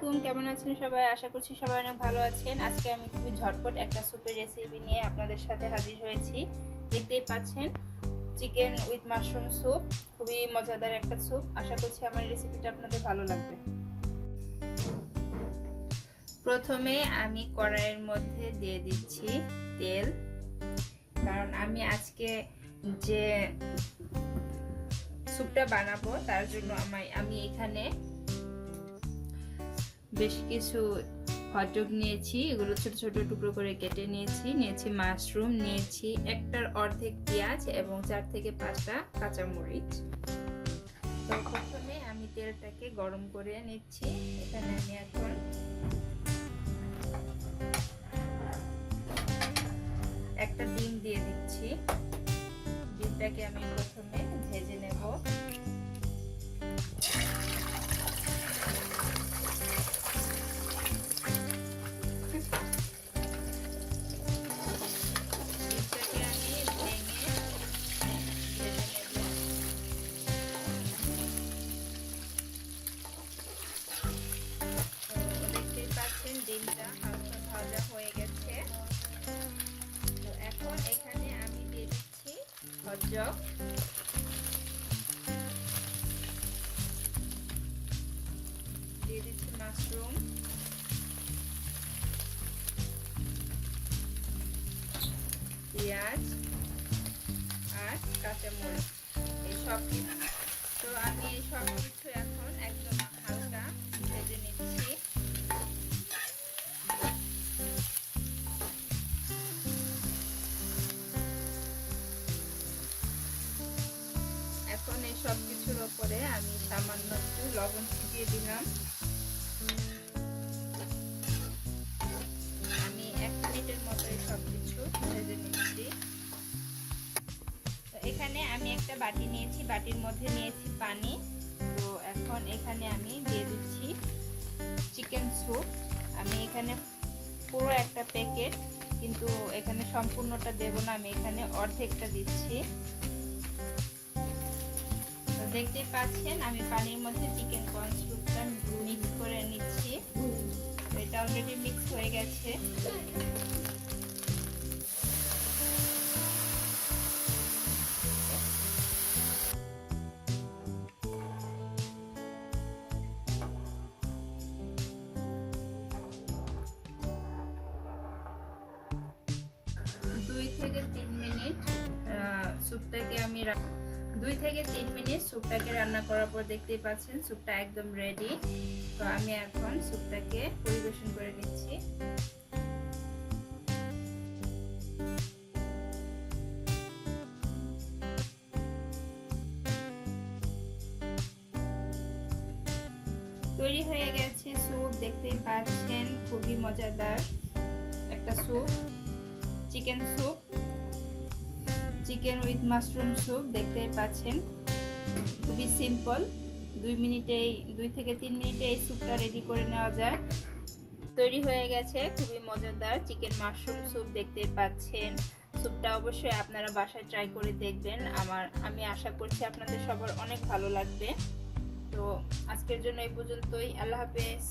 আলাইকুম, কেমন আছেন সবাই? আশা করছি সবাই অনেক ভালো আছেন। আজকে আমি খুবই ঝটপট একটা সুপের রেসিপি নিয়ে আপনাদের সাথে হাজির হয়েছি। দেখতেই পাচ্ছেন চিকেন উইথ মাশরুম স্যুপ খুবই মজাদার একটা স্যুপ আশা করছি আমার রেসিপিটা আপনাদের ভালো লাগবে। প্রথমে আমি কড়াইয়ের মধ্যে দিয়ে দিচ্ছি তেল। কারণ আমি আজকে যে স্যুপটা বানাবো, তার জন্য আমি এখানে বেশ কিছু হটডগ নিয়েছি, এগুলো ছোট ছোট টুকরো করে কেটে নিয়েছি। নিয়েছি মাশরুম, নিয়েছি একটার অর্ধেক পেঁয়াজ এবং চার থেকে পাঁচটা কাঁচামরিচ। তো প্রথমে আমি তেলটাকে গরম করে নিচ্ছি, এখানে আমি এখন একটা ডিম দিয়ে দিচ্ছি। ডিমটাকে আমি প্রথমে ভেজে নেব। ভাজা হয়ে গেছে। তো এখন এখানে আমি দিয়ে দিচ্ছি হজক দিয়ে দিচ্ছি মাশরুম। পেঁয়াজ আর কাঁচামরিচ। এই সব কিছু তো আমি এই সব কিছু সব কিছুর ওপরে আমি সামান্য একটু লবণ ছিটিয়ে দিলাম। আমি এক মিনিটের মতো এই সব কিছু ভেজে নিচ্ছি। এখানে আমি একটা বাটি নিয়েছি, বাটির মধ্যে নিয়েছি পানি। তো এখন এখানে আমি দিয়ে দিচ্ছি চিকেন স্যুপ। আমি এখানে পুরো একটা প্যাকেট, কিন্তু এখানে সম্পূর্ণটা দেব না, আমি এখানে অর্ধেকটা দিচ্ছি। দেখতে পাচ্ছেন, আমি পানির মধ্যে চিকেন কর্ন স্যুপটা মিক্স করে নিচ্ছি। এটা অলরেডি মিক্স হয়ে গেছে। দুই থেকে তিন মিনিট স্যুপটাকে আমি দুই থেকে তিন মিনিট স্যুপটাকে রান্না করার পর দেখতেই পাচ্ছেন স্যুপটা একদম রেডি তো আমি এখন স্যুপটাকে পরিবেশন করে নিচ্ছি। তৈরি হয়ে গেছে স্যুপ, দেখতেই পাচ্ছেন খুবই মজাদার একটা soup, chicken soup. Chicken with mushroom soup দেখতেই পাচ্ছেন। খুবই সিম্পল। দুই মিনিটেই, দুই থেকে তিন মিনিটে এই স্যুপটা রেডি করে নেওয়া যায় তৈরি হয়ে গেছে, খুবই মজাদার চিকেন মাশরুম স্যুপ দেখতে পাচ্ছেন। স্যুপটা অবশ্যই আপনারা বাসায় ট্রাই করে দেখবেন। আমার, আমি আশা করছি আপনাদের সবার অনেক ভালো লাগবে। তো আজকের জন্য এই পর্যন্তই। আল্লাহ হাফেজ।